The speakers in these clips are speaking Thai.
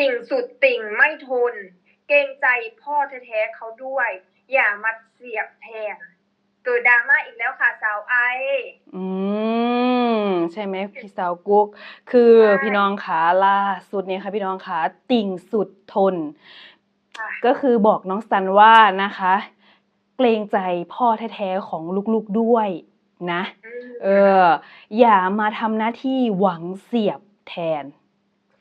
ติ่งสุดติ่งไม่ทน เกรงใจพ่อแท้ๆเขาด้วย อย่ามาเสียบแทน เกิดดราม่าอีกแล้วค่ะสาวไอ อืมใช่ไหมพี่สาวกุ๊กคือใช่ พี่น้องขาล่าสุดเนี่ยค่ะพี่น้องขาติ่งสุดทน ค่ะก็คือบอกน้องซันว่านะคะ เกรงใจพ่อแท้ๆของลูกๆด้วยนะอืมเออ อย่ามาทำหน้าที่หวังเสียบแทน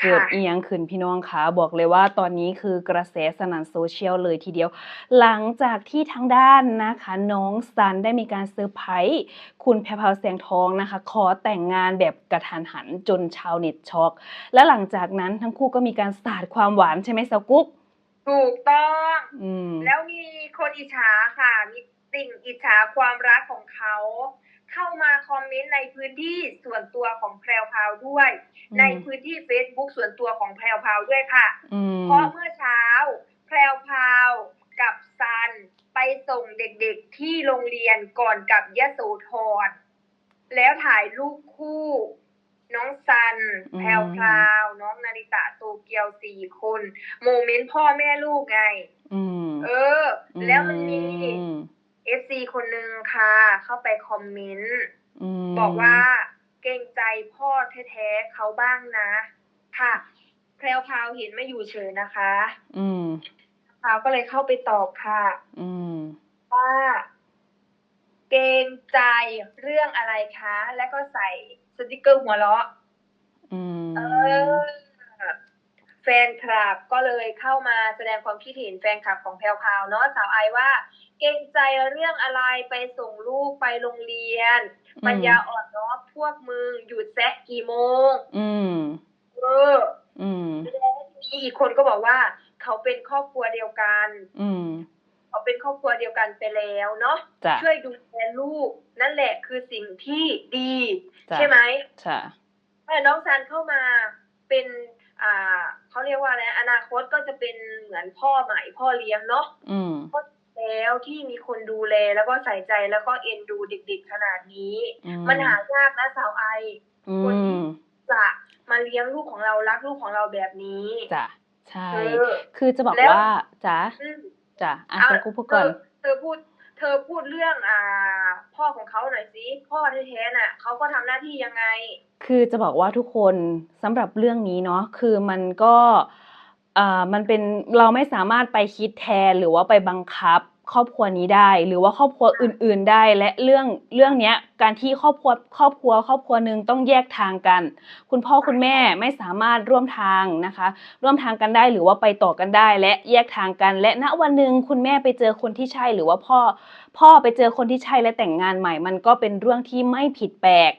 เกิดค่ะอียงขึ้นพี่น้องคะบอกเลยว่าตอนนี้คือกระแสสนั่นโซเชียลเลยทีเดียว หลังจากที่ทางด้านนะคะน้องซันได้มีการเซอร์ไพรส์คุณแพรพราวแสงทองนะคะ ขอแต่งงานแบบกระทันหันจนชาวเน็ตช็อก และหลังจากนั้นทั้งคู่ก็มีการสาดความหวานใช่ไหมสาวกุ๊กถูกต้องอืมแล้วมีคนอิจฉาค่ะมีติ่งอิจฉาความรักของเขา เข้ามาคอมเมนต์ในพื้นที่ส่วนตัวของแพรวพราวด้วยอืมในพื้นที่ Facebook ส่วนตัวของแพรวพราวด้วยค่ะอืมเพราะเมื่อเช้า แพรวพราวกับซันไปส่งเด็กๆที่โรงเรียนก่อนกับยะโสธรแล้วถ่ายรูปคู่ น้องซัน แพรวพราว น้องนาริตะโตเกียวสี่คน โมเมนต์พ่อแม่ลูกไงอืมเออ แล้วมันมีอืม เอฟซีคนนึงค่ะ เข้าไปคอมเมนต์มบอกว่าเกรงใจพ่อแท้ๆเขาบ้างนะ ค่ะ แพรวพราวเห็นไม่อยู่เฉยนะคะ อืมพราวก็เลยเข้าไปตอบค่ะ อืมว่าเกรงใจเรื่องอะไรคะ แล้วก็ใส่สติกเกอร์หัวเราะอืมเออ แฟนคลับก็เลยเข้ามาแสดงความคิดเห็นแฟนคลับของแพรวพราวเนาะสาวไอว่า เกรงใจเรื่องอะไรไปส่งลูกไปโรงเรียน ปัญญาอ่อนเนาะพวกมึงหยุดแซะกี่โมง อืมเออ อืมมีอีกคนก็บอกว่า เขาเป็นครอบครัวเดียวกัน อืมเขาเป็นครอบครัวเดียวกันไปแล้วเนาะจ้ะช่วยดูแลลูก นั่นแหละคือสิ่งที่ดีจ้ะใช่ไหมจ้ะแต่น้องซันเข้ามาเป็นอ่าเขาเรียกว่าอะไรอนาคตก็จะเป็นเหมือนพ่อใหม่พ่อเลี้ยงเนาะอืม แล้วที่มีคนดูแลแล้วก็ใส่ใจแล้วก็เอ็นดูเด็กๆขนาดนี้อืมันหายากนะสาวไออืคนที่มจะมาเลี้ยงลูกของเรารักลูกของเราแบบนี้จ้ะใช่เออคือจะบอกแล้วว่าจ้ะอืมจ้ะอะอะสักครู่พูดก่อนเธเธอพูด เธอพูดเรื่องอ่า พ่อของเขาหน่อยสิพ่อแท้ๆน่ะเขาก็ทำหน้าที่ยังไง คือจะบอกว่าทุกคนสำหรับเรื่องนี้เนาะคือมันก็อ่า มันเป็นเราไม่สามารถไปคิดแทนหรือว่าไปบังคับครอบครัวนี้ได้ หรือว่าครอบครัวอื่น ๆได้ และเรื่องเรื่องเนี้ยการที่ครอบครัวครอบครัว ครอบครัวหนึ่งต้องแยกทางกัน คุณพ่อคุณแม่ไม่สามารถร่วมทางนะคะ ร่วมทางกันได้หรือว่าไปต่อกันได้ และแยกทางกัน และณวันหนึ่งคุณแม่ไปเจอคนที่ใช่หรือว่าพ่อ พ่อไปเจอคนที่ใช่และแต่งงานใหม่ มันก็เป็นเรื่องที่ไม่ผิดแปลก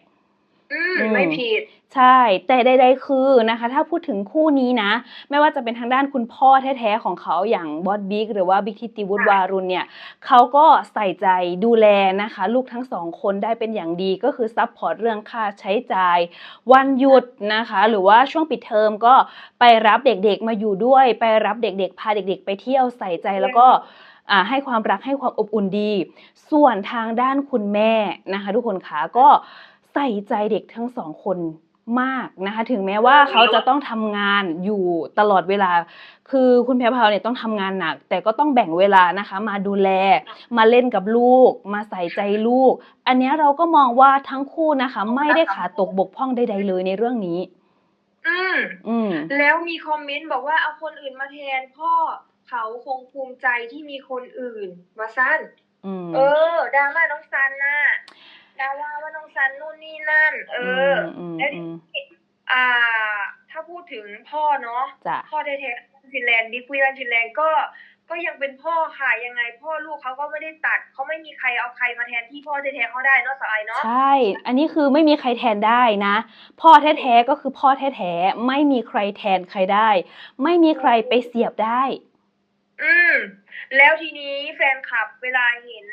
อืมอืม ไม่ผิด ใช่ แต่ใดๆคือนะคะ ถ้าพูดถึงคู่นี้นะ ไม่ว่าจะเป็นทางด้านคุณพ่อแท้ๆของเขาอย่างบอสบิ๊กหรือว่าบิ๊กทิติวุฒิค่ะวารุณเนี่ยเขาก็ใส่ใจดูแลนะคะ ลูกทั้งสองคนได้เป็นอย่างดีก็คือซัพพอร์ตเรื่องค่าใช้จ่าย วันหยุดนะคะ หรือว่าช่วงปิดเทอมก็ไปรับเด็กๆมาอยู่ด้วย ไปรับเด็กๆ พาเด็กๆ ไปเที่ยวใส่ใจแล้วก็อ่าให้ความรักให้ความอบอุ่นดี ส่วนทางด้านคุณแม่นะคะ ทุกคนคะก็ ใส่ใจเด็กทั้งสองคนมากนะคะ ถึงแม้ว่าเขาจะต้องทำงานอยู่ตลอดเวลา คือคุณแพรพราวเนี่ยต้องทำงานหนัก แต่ก็ต้องแบ่งเวลานะคะ มาดูแล มาเล่นกับลูก มาใส่ใจลูก อันเนี้ยเราก็มองว่าทั้งคู่นะคะ ไม่ได้ขาดตกบกพร่องใดๆเลยในเรื่องนี้ อืมอืมแล้วมีคอมเมนต์บอกว่าเอาคนอื่นมาแทนพ่อเขาคงภูมิใจที่มีคนอื่นมาสั้นอืมเออดราม่าน้องซันน่ะ ดราม่าว่าน้องซันนู่นนี่นั่น เออออืมแล้วอืมอ่า ถ้าพูดถึงพ่อเนาะจ้ะพ่อแท้ๆฟินแลนด์บิ๊กวิลันฟินแลนด์ก็ก็ยังเป็นพ่อค่ะยังไงพ่อลูกเขาก็ไม่ได้ตัดเขาไม่มีใครเอาใครมาแทนที่พ่อแท้ๆเขาได้เนาะสายเนาะใช่ อันนี้คือไม่มีใครแทนได้นะ พ่อแท้ๆก็คือพ่อแท้ๆไม่มีใครแทนใครได้ ไม่มีใครไปเสียบได้ อืมแล้วทีนี้แฟนคลับเวลาเห็น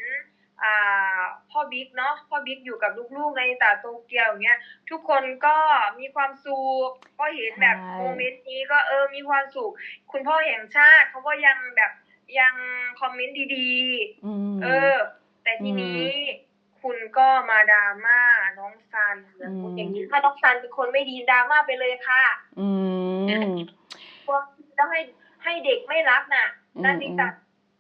อ่าพ่อบิ๊กเนาะพ่อบิ๊กอยู่กับลูกๆในตาโตเกียวอย่างเงี้ยทุกคนก็มีความสุขก็เห็นแบบใช่โมเมนต์นี้ก็เออมีความสุขคุณพ่อแห่งชาติเขาก็ยังแบบยังคอมเมนต์ดีอืมๆเออ แต่ทีนี้คุณก็มาดราม่าน้องซันนะคุณอืมอย่างนี้ถ้าน้องซันเป็นคนไม่ดีดราม่าไปเลยค่ะ อืมพวกแล้วให้ให้เด็กไม่รักน่ะอืมนาริตะ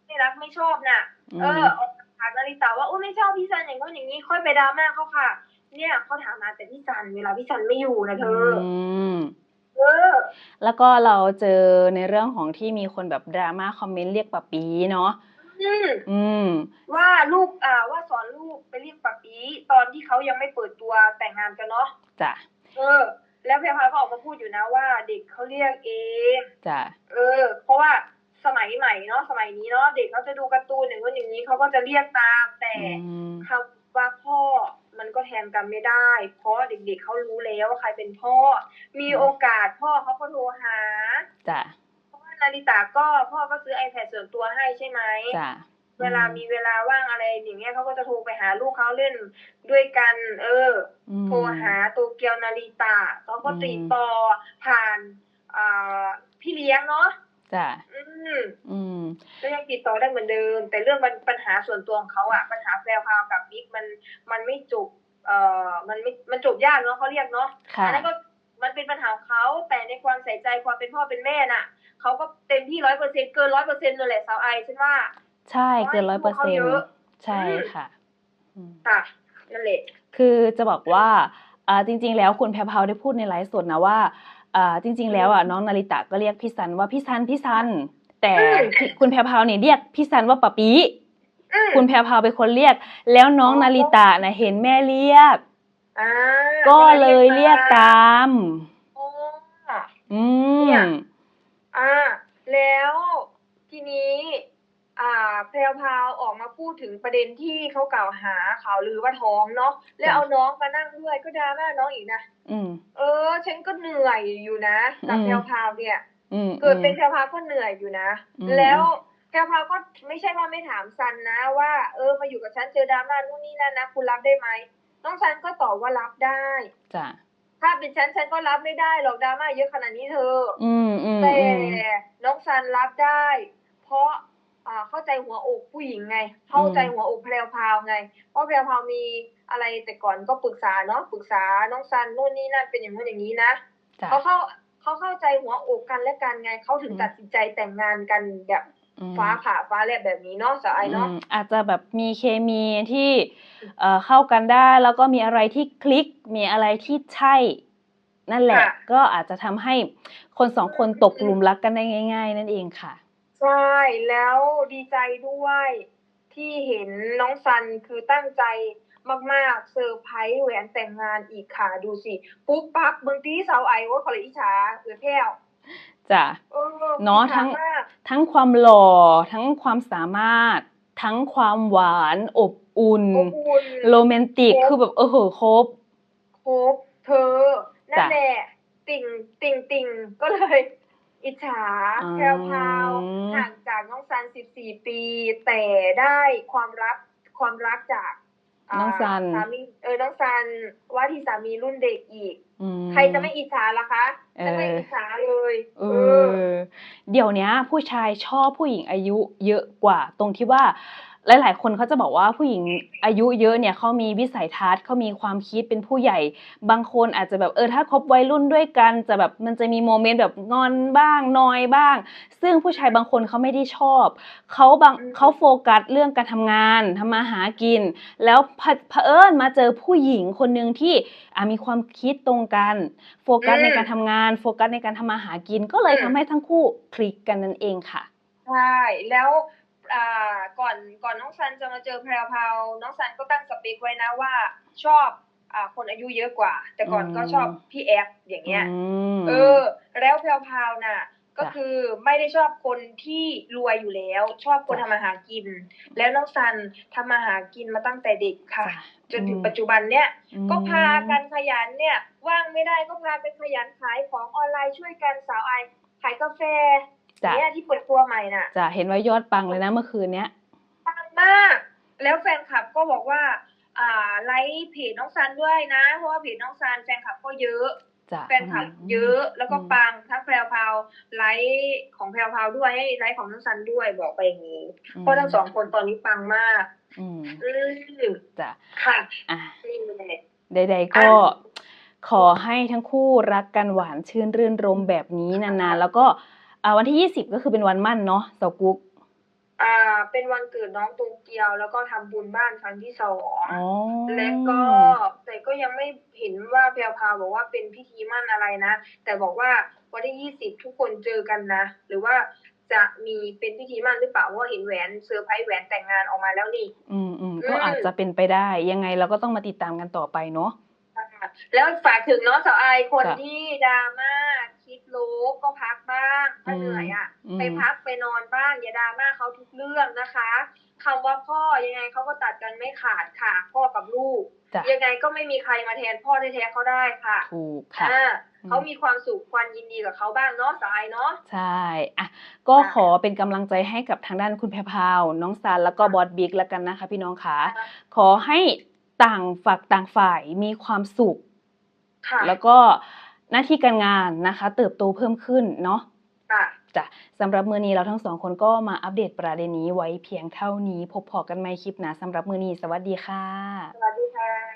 ไม่รักไม่ชอบน่ะอืมเออออก มาถามนาริตะว่าโอ้ไม่ชอบพี่ซันอย่างนู้นอย่างนี้ค่อยไปดราม่าเขาค่ะ เนี่ยเขาถามมาแต่พี่ซันเวลาพี่ซันไม่อยู่นะเธออมเออแล้วก็เราเจอในเรื่องของที่มีคนแบบดราม่าคอมเมนต์เรียกปะปีเนาะอืมอืมว่าลูกอ่าว่าสอนลูกไปเรียกปะปีตอนที่เขายังไม่เปิดตัวแต่งงานกันเนาะจ้ะเออ แล้วเพรพาก็ออกมาพูดอยู่นะว่า เด็กเขาเรียกเองจ้ะเออ เพราะว่า สมัยใหม่เนาะสมัยนี้เนาะเด็กเขาจะดูการ์ตูนอย่างนู้นอย่างนี้เขาก็จะเรียกตาม แต่อืมคำว่าพ่อมันก็แทนกันไม่ได้ เพราะเด็กๆเขารู้แล้วว่าใครเป็นพ่อ มีโอกาสพ่อเขาก็โทรหาจ้ะเพราะว่านาริตาก็พ่อก็ซื้อ iPad ส่วนตัวให้ใช่ไหมจ้ะเวลามีเวลาว่างอะไรอย่างเงี้ยเขาก็จะโทรไปหาลูกเขาเล่นด้วยกัน เอออืมโทรหาโตเกียวนาริตะเขาก็ติดต่อผ่านอ่าพี่เลี้ยงเนาะ จ้ะอืมอืมก็ยังติดต่อได้เหมือนเดิม แต่เรื่องปัญปัญหาส่วนตัวของเขาอะปัญหาแพรวพราวกับบิ๊กมันมันไม่จบเอ่อมันไม่มันจบยากเนาะเขาเรียกเนาะค่ะอันั้นก็มันเป็นปัญหาของเขาแต่ในความใส่ใจความเป็นพ่อเป็นแม่น่ะเขาก็เต็มที่ร้อยเปอร์เซ็นเกินร้อยเปอร์เซ็นเลยแหละสาวไอฉันว่า ใช่เกินร้อยเปอร์เขาเซ็นเยต์อะใช่อืมค่ะอืมค่ะนั่นแหละคือจะบอกว่าอ่าจริง ๆ แล้วคุณแพรพราวได้พูดในไลฟ์สดนะว่าอ่า จริง ๆ แล้วอะน้องนาริตะก็เรียกพี่ซันว่าพี่ซันพี่ซัน แต่อืมพี่คุณแพรพราวเนี่ยเรียกพี่ซันว่าปะปีอืมคุณแพรพราวเป็นคนเรียก แล้วน้องอ๋อนาริตะนะเห็นแม่เรียกอ่าก็เลยเรียกตามอ๋ออืเนี่มยอ่าแล้วทีนี้อ่าแพรวพราวออกมาพูดถึงประเด็นที่เขากล่าวหาข่าวลือว่าท้องเนาะแล้วจ้ะเอาน้องมานั่งด้วยก็ดราม่าน้องอีกนะ อืมเออ ฉันก็เหนื่อยอยู่นะกับอืมแพรวพราวเนี่ยอืมเกิดเป็นอืมแพรวพราวก็เหนื่อยอยู่นะอืมแล้วแพรวพราวก็ไม่ใช่ว่าไม่ถามซันนะ ว่า เออมาอยู่กับฉันเจอดราม่านู่นนี่นั่นนะคุณรับได้ไหมน้องซันก็ตอบว่ารับได้จ้ะถ้าเป็นฉันฉันก็รับไม่ได้หรอกดราม่าเยอะขนาดนี้เธอ อืมอืมแต่อืมน้องซันรับได้ หัวอกผู้หญิงไง เข้าใจหัวอกแพรวพราวไง เพราะแพรวพราวมีอะไรแต่ก่อนก็ปรึกษาเนาะปรึกษาน้องซันนู่นนี่นั่นเป็นอย่างนู้นอย่างนี้นะจ้ะเขาเข้าเขาเข้าใจหัวอกกันและกันไงเขาถึงอืมตัดสินใจแต่งงานกันแบบอืมฟ้าผ่าฟ้าแลบแบบนี้เนาะสาวไอเนาะอืมอาจจะแบบมีเคมีที่เอ่อเข้ากันได้แล้วก็มีอะไรที่คลิกมีอะไรที่ใช่ นั่นแหละค่ะก็อาจจะทำให้คนสองคนตกหลุมรักกันได้ง่าย ๆ นั่นเองค่ะ ใช่ แล้วดีใจด้วยที่เห็นน้องซันคือตั้งใจมากๆเซอร์ไพรส์แหวนแต่งงานอีกค่ะดูสิ ปุ๊บปั๊บเบางทีสาวไอว่าขอเลยอิจฉาเอือแพ้วจ้ะเออเนาะอิจฉทั้งมากทั้งความหล่อทั้งความสามารถ ทั้งความหวานอบอุ่นอบอุ่นโรแมนติกครบคือแบบเออเหอะครบครบเธอนั่นจ้ะแหละติ่งติ่งติ่งก็เลย อิจฉาอืมแพรวพราวห่างจากน้องซัน 14 ปี แต่ได้ความรักความรักจากาน้องซัน สามีเออน้องซันว่าที่สามีรุ่นเด็กอีก อืม ใครจะไม่อิจฉาล่ะคะเออ จะไม่อิจฉาเลยเออเดี๋ยวเนี้ยผู้ชายชอบผู้หญิงอายุเยอะกว่าตรงที่ว่า หลายๆ คนเขาจะบอกว่าผู้หญิงอายุเยอะเนี่ยเขามีวิสัยทัศน์เขามีความคิดเป็นผู้ใหญ่ บางคนอาจจะแบบเออถ้าคบวัยรุ่นด้วยกัน จะแบบมันจะมีโมเมนต์แบบงอนบ้างนอยบ้าง ซึ่งผู้ชายบางคนเขาไม่ได้ชอบเขาบางเขาโฟกัสเรื่องการทำงานทำมาหากิน แล้วเผเผอิญมาเจอผู้หญิงคนหนึ่งที่มีความคิดตรงกันโฟกัสในการทำงาน โฟกัสในการทำมาหากิน ก็เลยทำให้ทั้งคู่คลิกกันนั่นเองค่ะใช่แล้ว อ่าก่อนก่อนน้องซันจะมาเจอแพรวพราวน้องซันก็ตั้งสเปคไว้นะว่าชอบอ่าคนอายุเยอะกว่า แต่ก่อนก็อืมชอบพี่แอฟอย่างเงี้ยมเออ แล้วแพรวพราวน่ะก็จ้ะคือไม่ได้ชอบคนที่รวยอยู่แล้ว ชอบคนจ้ะทำมาหากิน แล้วน้องซันทำมาหากินมาตั้งแต่เด็กค่ะจ้ะจนถึงอืมปัจจุบันเนี้ยอืมก็พากันขยันเนี่ย ว่างไม่ได้ก็พากันขยันขายของออนไลน์ช่วยกันสาวไอขายกาแฟ จ้ะ เนี่ยที่เปิดตัวใหม่น่ะจะเห็นว่ายอดปังเลยนะเมื่อคืนเนี้ย ปังมาก แล้วแฟนคลับก็บอกว่า อ่าไลค์เพจน้องซันด้วยนะ เพราะว่าเพจน้องซันแฟนคลับก็เยอะ จ้ะแฟนคลับเยอะแล้วก็ปังทั้งแพรวพราวไลค์ของแพรวพราวด้วยให้ไลค์ของน้องซันด้วยบอกไปอย่างนี้เพราะทั้งสองคนตอนนี้ปังมาก อืมอืมจ้ะค่ะอะ นี่แหละ ใดๆก็ขอให้ทั้งคู่รักกันหวานชื่นรื่นรมแบบนี้นานๆ แล้วก็ อ่าวันที่20ก็คือเป็นวันมั่นเนาะเสากุ๊กอ่า เป็นวันเกิดน้องโตเกียว แล้วก็ทำบุญบ้านครั้งที่สองอ๋อและก็แต่ก็ยังไม่เห็นว่าแพรวพราวบอกว่าเป็นพิธีมั่นอะไรนะ แต่บอกว่าวันที่ยี่สิบทุกคนเจอกันนะ หรือว่าจะมีเป็นพิธีมั่นหรือเปล่าเพราะว่าเห็นแหวนเซอร์ไพรส์แหวนแต่งงานออกมาแล้วนี่อืมอืมอืมก็อาจจะเป็นไปได้ยังไงเราก็ต้องมาติดตามกันต่อไปเนาะค่ะแล้วฝากถึงน้องสาวไอายคนจ้ะที่ดราม่า คิดลบก็พักบ้างถ้าอืมเหนื่อยอะอืมไปพักไปนอนบ้างอย่าดราม่าเขาทุกเรื่องนะคะคำว่าพ่อยังไงเขาก็ตัดกันไม่ขาดค่ะ พ่อกับลูกจ้ะยังไงก็ไม่มีใครมาแทนพ่อแท้ๆเขาได้ค่ะถูกค่ะอ่าอืมเขามีความสุขควรยินดีกับเขาบ้างเนาะสายเนาะใช่อะก็ค่ะขอเป็นกำลังใจให้กับทางด้านคุณแพรพราวน้องซันแล้วก็บอสบิ๊กแล้วกันนะคะ พี่น้องค่ะขอให้ต่างฝักต่างฝ่ายมีความสุขค่ะแล้วก็ หน้าที่การงานนะคะ เติบโตเพิ่มขึ้นเนาะค่ะจ้ะสำหรับมือนี้เราทั้งสองคนก็มาอัปเดตประเด็นนี้ไว้เพียงเท่านี้ พบพอกันใหม่คลิปหนะสำหรับมือนี้สวัสดีค่ะ สวัสดีค่ะ